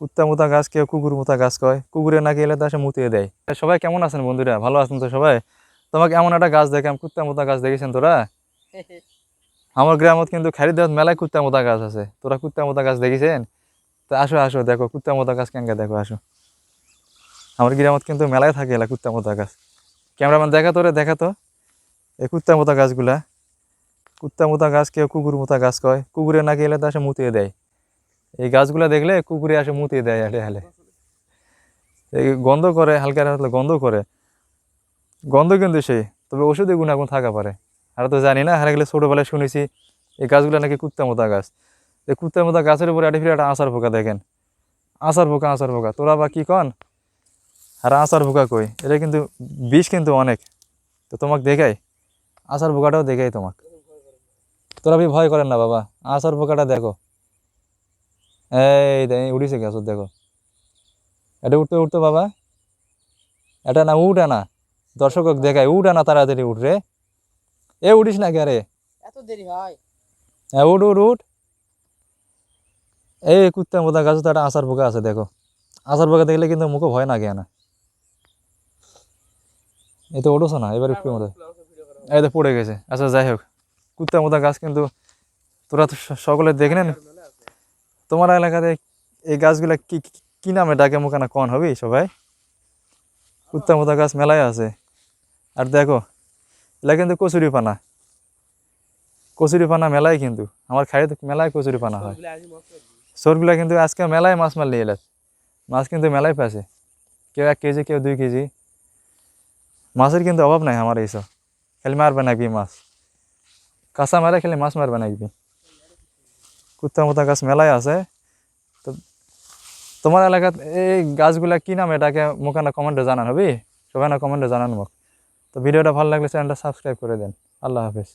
কুত্তা মোতা গাছ কেউ কুকুর মোতা গাছ কয় কুকুরে নাকি এলে তা সে মুতিয়ে দেয়। সবাই কেমন আছেন বন্ধুরা? ভালো আছেন তো সবাই? তোমাকে এমন একটা গাছ দেখাম কুত্তা মোতা গাছ দেখেছেন তোরা? আমার গ্রামত কিন্তু খারি মেলায় কুত্তা মোতা গাছ আছে। তোরা কুত্তা মোতা গাছ দেখেছেন? তা আসো আসো দেখো কুত্তা মোতা গাছ কেনকে দেখো আসো। আমার গ্রামত কিন্তু মেলায় থাকে এলা কুত্তা মোতা গাছ। ক্যামেরাম্যান দেখা তোরে দেখা তো। এই কুত্তা মোতা গাছগুলা কুত্তা মোতা গাছ কেউ কুকুর মোতা গাছ কয় কুকুরে নাকি এলে তা সে মুতিয়ে দেয়। এই গাছগুলা দেখলে কুকুরে আসে মুতিয়ে দেয় হেলে হেলে। এই গন্ধ করে, হালকা হালকা গন্ধ করে। গন্ধ কিন্তু সেই, তবে ওষুধে গুণাগুণ থাকা পারে। আর তো জানি না, হারা গেলে ছোটোবেলায় শুনেছি, এই গাছগুলো নাকি কুত্তা মোতা গাছ। এই কুত্তা মোতা গাছের উপরে আটি ফিরে একটা আচার পোকা দেখেন। আচার পোকা আচার পোকা। তোরা বা কি কন? আর আচার পোকা কই? এটা কিন্তু বিষ কিন্তু অনেক। তো তোমাকে দেখাই, আচার পোকাটাও দেখাই তোমাকে। তোরা ভয় করেন না বাবা, আচার পোকাটা দেখো। এই উড়িছে গাছ দেখো। এটা উঠতে উঠতে বাবা এটা না উঠে না দর্শক দেখায় উঠে না তাড়াতাড়ি উঠ রে এ উঠিস না কে রে এত দেরি হয়। হ্যাঁ উঠ উঠ উঠ। এই কুত্তা মোতা গাছ তো একটা আচার পোকা আছে দেখো। আচার পোকা দেখলে কিন্তু মুখে ভয় না না এই তো ওঠোছো না এবার একটু মতো এই তো পড়ে গেছে। আচ্ছা যাই হোক কুত্তা মোতা গাছ কিন্তু তোরা তো সকলে দেখে নেন তোমার এলাকাতে এই গাছগুলা কি কি- নামে ডাকে মুখে না কন হবি সবাই? কুত্তা মোতা গাছ মেলায় আছে। আর দেখো, এলা কিন্তু কচুরি পানা কচুরি পানা মেলায় কিন্তু। আমার খাই মেলায় কচুরি পানা হয়। সরগুলা কিন্তু আজকে মেলায় মাছ মারলে এলাম মাছ কিন্তু মেলায় পাচ্ছে কেউ এক কেজি, কেউ দুই কেজি। মাছের কিন্তু অভাব নাই আমার এইসব। খালি মারবে নাকবি মাছ? কাঁচা মারে খালি মাছ মারবে নাকবি কুত্তা গাছ মেলায় আছে। তো তোমার এলাকাত এই গাছগুলা কি নাম? এটাকে মোক না কমেন্টে জানান, হবি? সবাই না কমেন্টে জানান মোক। তো ভিডিওটা ভালো লাগলে চ্যানেলটা সাবস্ক্রাইব করে দেন। আল্লাহ হাফিজ।